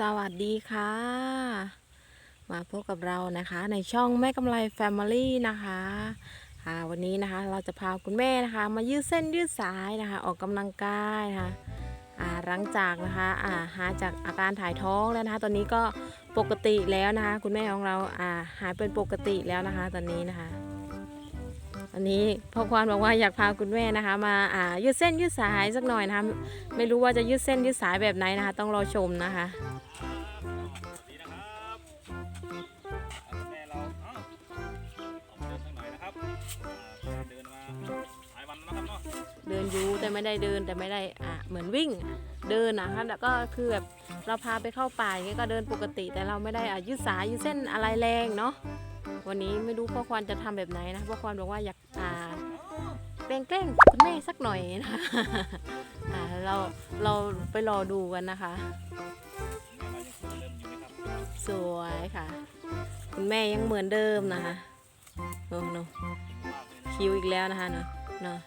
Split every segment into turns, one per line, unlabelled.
สวัสดีค่ะ มาพบกับเรานะคะในช่องแม่กำไรแฟมิลี่นะคะค่ะวันนี้นะคะเราจะพาคุณแม่นะคะ มายืดเส้นยืดสายนะคะ ออกกำลังกายนะคะอ่าหลังจากนะคะอ่าหายจากอาการถ่ายท้องแล้วนะคะ ตอนนี้ก็ปกติแล้วนะคะ คุณแม่ของเราอ่าหายเป็นปกติแล้วนะคะ ตอนนี้นะคะวันนี้พ่อควานบอกว่าอยากพาคุณแม่นะคะ มาอ่ายืดเส้นยืดสายสักหน่อยนะคะ ไม่รู้ว่าจะยืดเส้นยืดสายแบบไหนนะคะ ต้องรอชมนะคะ
เดินยูแต่
ไม่ได้เดินแต่ไม่ได้อะเหมือนวิ่งเดินนะคะแล้วก็คือแบบเราพาไปเข้าป่าอย่างเงี้ยก็เดินปกติ แต่เราไม่ได้อะยืดสายยืดเส้นอะไรแรงเนาะวันนี้ไม่รู้พ่อควานจะทำแบบไหนนะพ่อควานบอกว่าอยากอ่าแกล้งแกล้งคุณแม่สักหน่อยนะคะอ่าเราเราไปรอดูกันนะคะ สวยค่ะ คุณแม่ยังเหมือนเดิมนะคะโอ้โน
มากเลยนะ
คิวอีกแล้วนะคะเนาะ เนาะ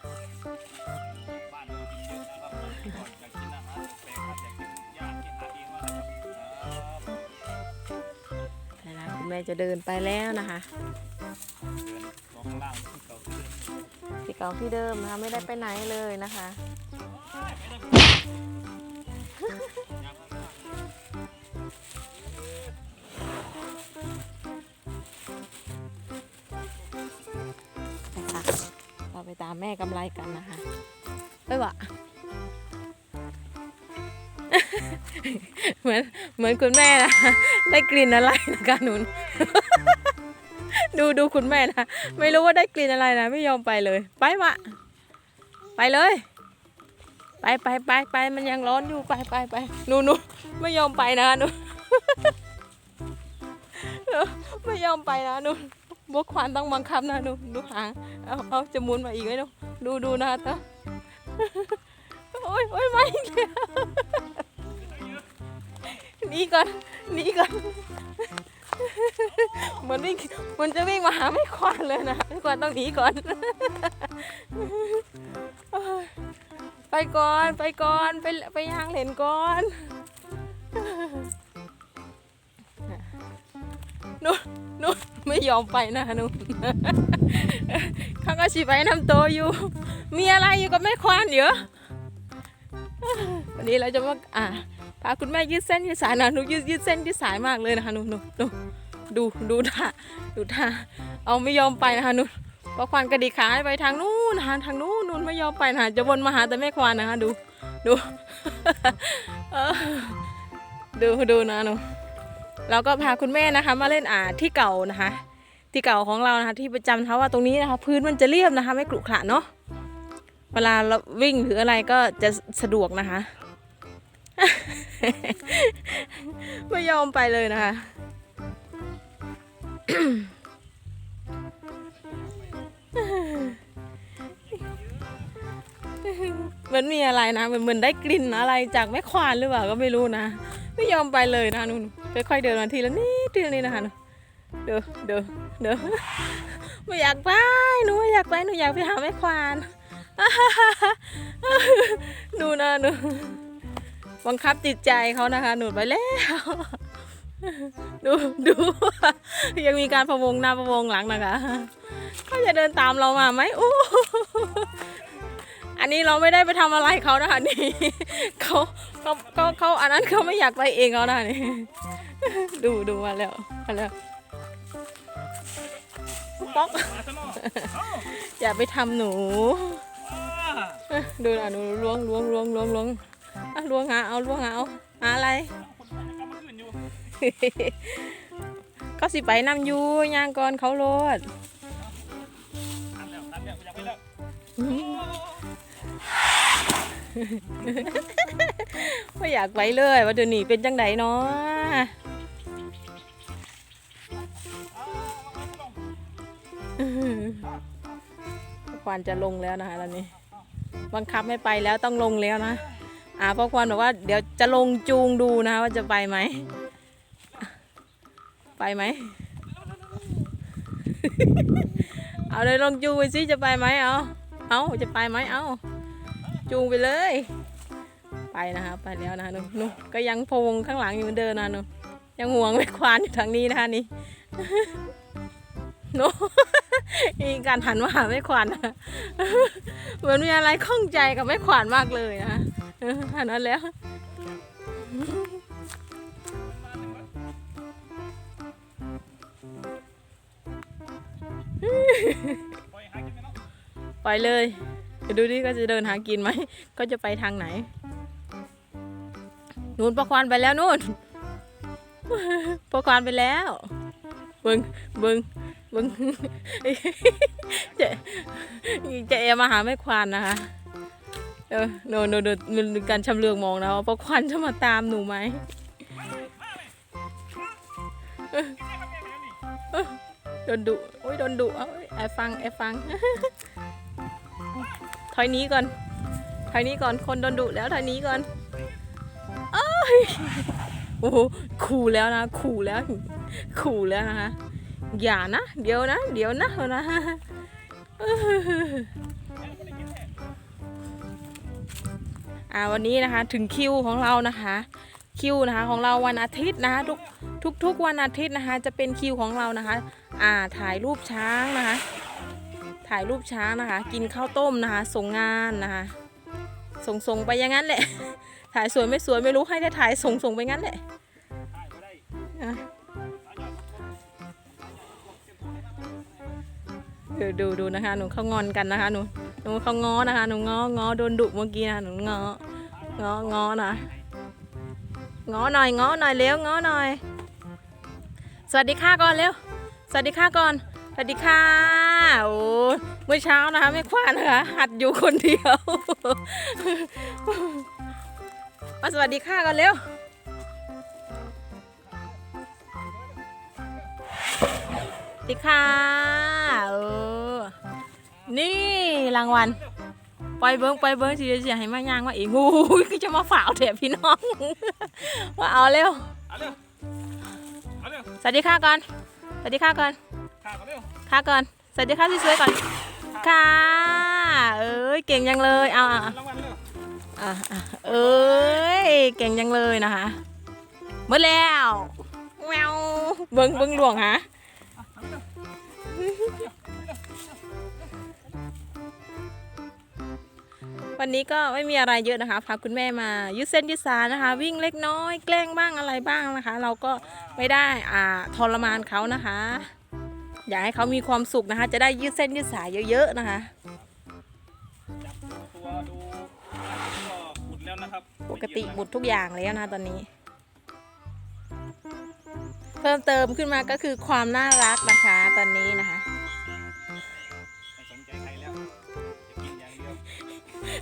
คุ
ณแม่จะเดินไปแล้วนะคะ
ที่เก่าที่เดิม
นะคะไม่ได้ไปไหนเลยนะคะ ตามแม่กำไรกันนะคะไปวะเหมือนเหมือนคุณแม่นะได้กลิ่นอะไรนะคะหนุนดูดูคุณแม่นะไม่รู้ว่าได้กลิ่นอะไรนะไม่ยอมไปเลย ไปวะไปเลย ไปไปไปไปมันยังร้อนอยู่ไปไปไปหนูหนูไม่ยอมไปนะคะหนูไม่ยอมไปนะหนู บวกควานต้องบังคับนะหนูดูหางเอาเอาจะมุนมาอีกไหมนูดูดูนะเต้าโอ้ยโอ้ยไมาอีกแล้วหนีก่อนหนีก่อนเหมือนวิ่งเหมันจะวิ่งมาหาไม่ควานเลยนะไม่ควานต้องหนีก่อน ไปก่อนไปก่อนไปไปย่างเหรนก่อนนูหนู ไม่ยอมไปนะหนูเขาก็ชีไปน้ำโตอยู่ มีอะไรอยู่กับแม่ควานเยอะวันนี้เราจะมาอ่าพาคุณแม่ยืดเส้นยืดสายนะหนูยืดยืดเส้นยืดสายมากเลยนะคะหนูหนูหนูดูดูท่าดูท่าเอาไม่ยอมไปนะคะหนูเพราะควานกระดิกขาไปทางนู้นนะคะทางนู้นนู้นไม่ยอมไปนะคะจะวนมาหาแต่แม่ควานนะคะดูดูดูดูนะหนูเราก็พาคุณแม่นะคะมาเล่นอ่าที่เก่านะคะ ที่เก่าของเรานะคะที่ประจำนะคะว่าตรงนี้นะคะพื้นมันจะเรียบนะคะ ไม่กรุขระเนาะเวลาเราวิ่งหรืออะไรก็จะสะดวกนะคะ ไม่ยอมไปเลยนะคะ เหมือนมีอะไรนะเหมือนเหมือนได้กลิ่นอะไรจากแม่ควานหรือเปล่าก็ไม่รู้นะ ไม่ยอมไปเลยนะนุ่นค่อยๆเดินมาทีละนิดทีละนิดนะคะหนู เดี๋ยวเดี๋ยวเดี๋ยวไม่อยากไปหนูไม่อยากไปหนูอยากไปหาแม่ควานดูนะหนูบังคับจิตใจเขานะคะ หนูไปแล้ว ดูดูยังมีการพะวงหน้าพะวงหลังนะคะเขาจะเดินตามเรามาไหมอู้อันนี้เราไม่ได้ไปทำอะไรเขานะคะนี่เขาเขาเขาเขาอันนั้นเขาไม่อยากไปเองเขานะนี่ดูดูมาแล้วมาแล้ว ป๊อก
อ
ย่าไปทำหนู
อ่า
เอ้ยดูนะหนูล้วงล้วงล้วงล้วงล้วงอะล้วงหาเอาล้วงหาเอาหาอะไร
ก็
สิไปนำอยู่ย่างก่อนเขาโลด
ไปแล้ว
ไม่อยากไปเลยว่าเดี๋ยวนี้เป็นจังไดเนาะ ควานจะลงแล้วนะคะตอนนี้ บังคับไม่ไปแล้วต้องลงแล้วนะ อ่าพ่อควานบอกว่าเดี๋ยวจะลงจูงดูนะคะว่าจะไปไหม ไปไหม เอาเลยลองจูงไปสิจะไปไหมเอาเอาจะไปไหมเอาจูงไปเลย ไปนะคะไปแล้วนะคะนุ่นนุ่ก็ยังพวงข้างหลังอยู่เหมือนเดิมนะนุ่ยังห่วงไม่ควานอยู่ทางนี้นะคะนี่ โนมีการหันมาหาไม่ควานนะเหมือนมีอะไรข้องใจกับไม่ขวานมากเลยนะคะเอออันนั้นแล้ว
ปล่อยหากินไปเนาะ
ปล่อยเลยเดี๋ยวดูดิก็จะเดินหากินไหมก็จะไปทางไหนนู่นประควานไปแล้วนู่นประควานไปแล้ว เบิงเบิงเบิงจะจะเอมาหาแม่ควานนะคะเออโนโนโนมันการชำเลืองมองนะว่าะควานจะมาตามหนูไหมโดนดุโอ้ยโดนดุเอาไอฟังไอฟัง ถอยนี้ก่อน ถอยนี้ก่อน คนโดนดุแล้วถอยนี้ก่อนเอ้ยโอ้โหขู่แล้วนะ ขู่แล้ว ขู่แล้วนะคะ อย่านะ เดี๋ยวนะ เดี๋ยวนะนะอ่าวันนี้นะคะถึงคิวของเรานะคะ คิวนะคะของเราวันอาทิตย์นะคะทุกทุกทุกวันอาทิตย์นะคะ จะเป็นคิวของเรานะคะ อ่าถ่ายรูปช้างนะคะ ถ่ายรูปช้างนะคะ กินข้าวต้มนะคะ ส่งงานนะคะ ส่งส่งไปอย่างนั้นแหละ ถ่ายสวยไม่สวยไม่รู้ให้ได้ถ่ายส่งส่งไปงั้นแหละ
ดูดูดู
นะคะ หนูเขางอนกันนะคะ หนูหนูเขาง้อนะคะ หนูง้องอโดนดุเมื่อกี้นะหนูง้ององอนะง้อหน่อยง้อหน่อยเร็วง้อหน่อย สวัสดีค่ะก่อนเร็ว สวัสดีค่ะก่อน สวัสดีค่ะโอ้เมื่อเช้านะคะไม่คว้านะคะ หัดอยู่คนเดียวมาสวัสดีค่ะก่อนเร็ว ดีค่ะเออนี่รางวัลปล่อยเบิ้งปล่อยเบิ้งสิเสียให้มาย่างว่าเองโอ้ยคือจะมาฝ่าวแถบพี่น้อง ว่าเอาเร็ว
เอาเร็วเอาเร็ว
สวัสดีค่ะก่อนสวัสดีค่ะก่อน
ข้าเอาเร็ว
ค่ะก่อนสวัสดีค่ะสวยๆก่อนค่ะเอ้ยเก่งยังเลยเอาอะ
รางวัลเร็ว
อะอะเอ้ยเก่งยังเลยนะคะเมื่อแล้วแมวเบิ้งเบิ้งหลวงฮะ วันนี้ก็ไม่มีอะไรเยอะนะคะพาคุณแม่มายืดเส้นยืดสายนะคะ วิ่งเล็กน้อย แกล้งบ้างอะไรบ้างนะคะ เราก็ไม่ได้อ่าทรมานเขานะคะ อยากให้เขามีความสุขนะคะ จะได้ยืดเส้นยืดสายเยอะๆนะคะ
จับตัวดูก็หมุนแล้วนะครับ
ปกติหมดทุกอย่างแล้วนะตอนนี้ เพิ่มเติมขึ้นมาก็คือความน่ารักนะคะตอนนี้นะคะ
สนใจใครแล้ว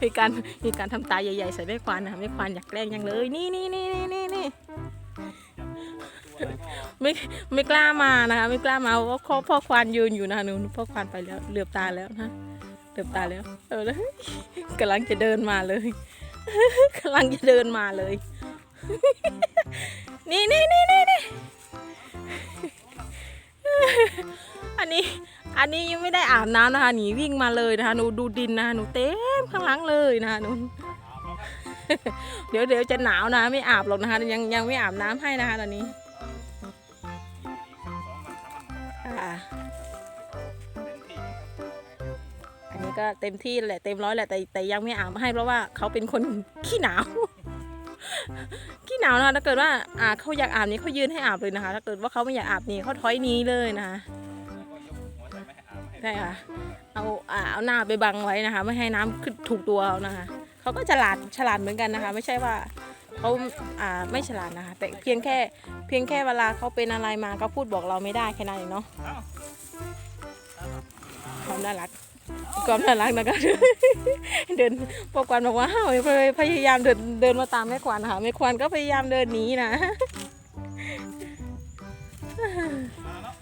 มีการมีการทำตาใหญ่ๆใส่แม่ควานนะคะแม่ควานอยากแกล้งยังเลย นี่นี่นี่นี่นี่นี่ไม่ไม่กล้ามานะคะไม่กล้ามาเพราะพ่อพ่อควานยืนอยู่นะคะหนูพ่อควานไปแล้วเหลือบตาแล้วนะเหลือบตาแล้ว เออแล้วกำลังจะเดินมาเลยกำลังจะเดินมาเลย นี่นี่นี่นี่นี่ อันนี้อันนี้ยังไม่ได้อาบน้ำนะคะหนีวิ่งมาเลยนะคะหนูดูดินนะคะหนูเต็มข้างหลังเลยนะคะหนูเดี๋ยวเดี๋ยวจะหนาวนะไม่อาบหรอกนะคะยังยังไม่อาบน้ำให้นะคะตอนนี้อันนี้ก็เต็มที่แหละเต็มร้อยแหละแต่แต่ยังไม่อาบให้เพราะว่าเขาเป็นคนขี้หนาว หนาวนะคะถ้าเกิดว่าอ่าเขาอยากอาบนี้เขายืนให้อาบเลยนะคะ ถ้าเกิดว่าเขาไม่อยากอาบนี่เขาถอยนี้เลยนะคะใช่ค่ะเอาอ่าเอาหน้าไปบังไว้นะคะ ไม่ให้น้ำขึ้นถูกตัวเขานะคะเขาก็ฉลาดฉลาดเหมือนกันนะคะ ไม่ใช่ว่าเขาอ่าไม่ฉลาดนะคะ แต่เพียงแค่เพียงแค่เวลาเขาเป็นอะไรมาก็พูดบอกเราไม่ได้แค่นั้นเองเนาะความน่ารัก ความน่ารักนะคะเดินปกวันบอกว่าพยายามเดินเดินมาตามแม่ควานนะคะแม่ควานก็พยายามเดินหนีนะ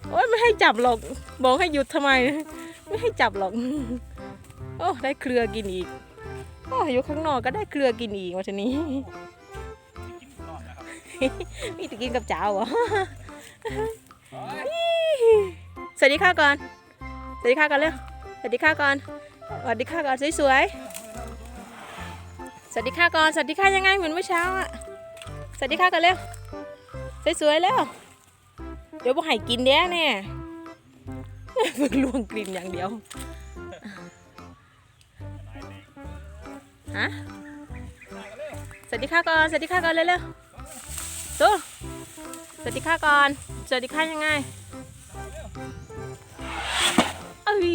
โอ้ยไม่ให้จับหรอก บอกให้หยุดทำไม ไม่ให้จับหรอก โอ้ได้เครือกินอีกโอ้อยู่ข้างนอกก็ได้เครือกินอีกวันนี้
กินนอนนะครับ
มีแต่กินกับเจ้าเหรอสวัสดีค่ะก่อน สวัสดีค่ะก่อนเร็วส วัสดีค่ะก่อนสวัสดีค่ะก่อนสวยๆสวัสดีค่ะก่อนสวัสดีค่ะยังไงเหมือนเมื่อเช้าอะสวัสดีค่ะกันเร็วสวยๆแล้วเดี๋ยวบอกให้กินแด้เนี่ยเพิ่งลวงกลิ่นอย่างเดียวฮะสวัสดีค่ะก่อนสวัสดีค่ะก่อนเร็วๆตัวสวัสดีค่ะก่อนสวัสดีค่ะยังไงอ้ย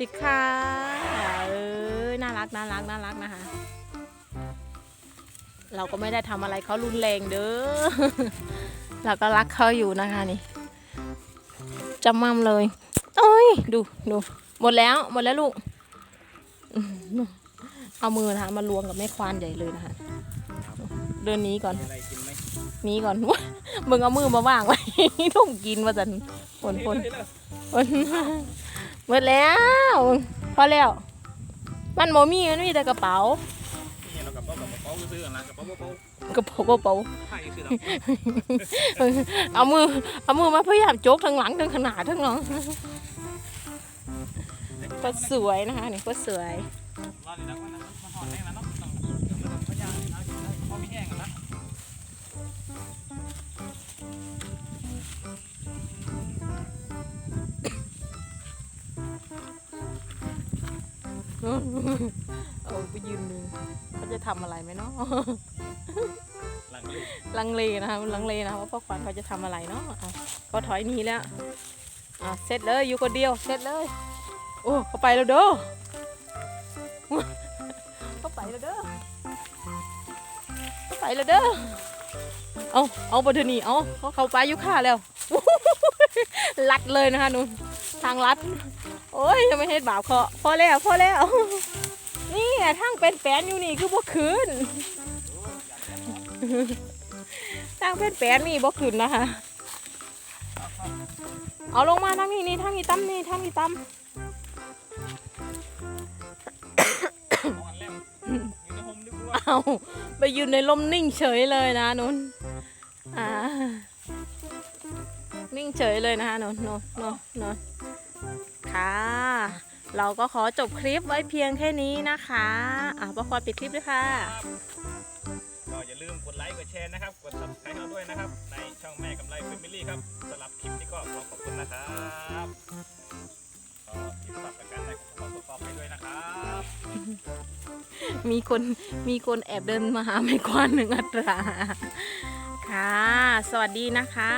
ดีค่ะเอ้ยน่ารักน่ารักน่ารักนะคะ เราก็ไม่ได้ทำอะไรเขารุนแรงเด้อเราก็รักเขาอยู่นะคะนี่จำมั่มเลยโอ้ยดูดูหมดแล้วหมดแล้วลูก เอามือนะคะมาลวงกับแม่ควานใหญ่เลยนะคะเดินนี้ก่อน
นี้
ก่อนมึงเอามือมาว่างไว้ทุ่มกินมาจันฝนฝนฝน หมดแล้ว พอแล้ว มันโมมี่มันมีแต่กระเป๋า
นี่เรากับเป๋ากับกระเป๋าซื้อกันละกระเป๋ากระเป๋าก
ระเป๋ากระเป๋า
ไข่คือเรา
เอามือเอามือมาพยายามโจกทั้งหลังทั้งขางหนาดทั้งหลังก็สวยนะคะนี่ก็สวย
เอา
ไปยืนดูเขาจะทำอะไรไหมเนาะ
ลังเล
ลังเลนะคะลังเลนะคะว่าพ่อขวัญเขาจะทำอะไรเนาะอะเขาถอยหนีแล้วอะเสร็จเลยอยู่คนเดียวเสร็จเลย โอ้เขาไปแล้วเด้อเขาไปแล้วเด้อเขาไปแล้วเด้อเอาเอาบทนี่เอาเขาเขาไปอยุค่าแล้วลัดเลยนะคะนุ่นทางลัด โอ้ยยังไม่เห็นบาปเคาะพอแล้วพอแล้ว นี่แหละทางเป็นแปนอยู่นี่คือบ่คืนทางเป็นแปนนี่บ่คืนนะคะเอาลงมาทางนี้นี่ทางนี้ตั้มนี่ทางนี้ตั้ม
อยู่ในโฮมดีกว่า
เอาไปยืนในลมนิ่งเฉยเลยนะนุนอ่านิ่งเฉยเลยนะคะนุ่นนุ่นนุ่นนุ่น ค่ะ เราก็ขอจบคลิปไว้เพียงแค่นี้นะคะอะประควรปิดคลิปด้วยค่ะ
ก็อย่าลืมกดไลค์กดแชร์นะครับ กด subscribe เราด้วยนะครับ ในช่องแม่กำไรแฟมิลี่ครับสำหรับคลิปนี้ก็ขอขอบคุณนะครับก็ติดตามกันในขอตรวจสอบให้ด้วยนะครับ
มีคนมีคนแอบเดินมาหาไม่ควานหนึ่งอัตรา ค่ะ สวัสดีนะคะ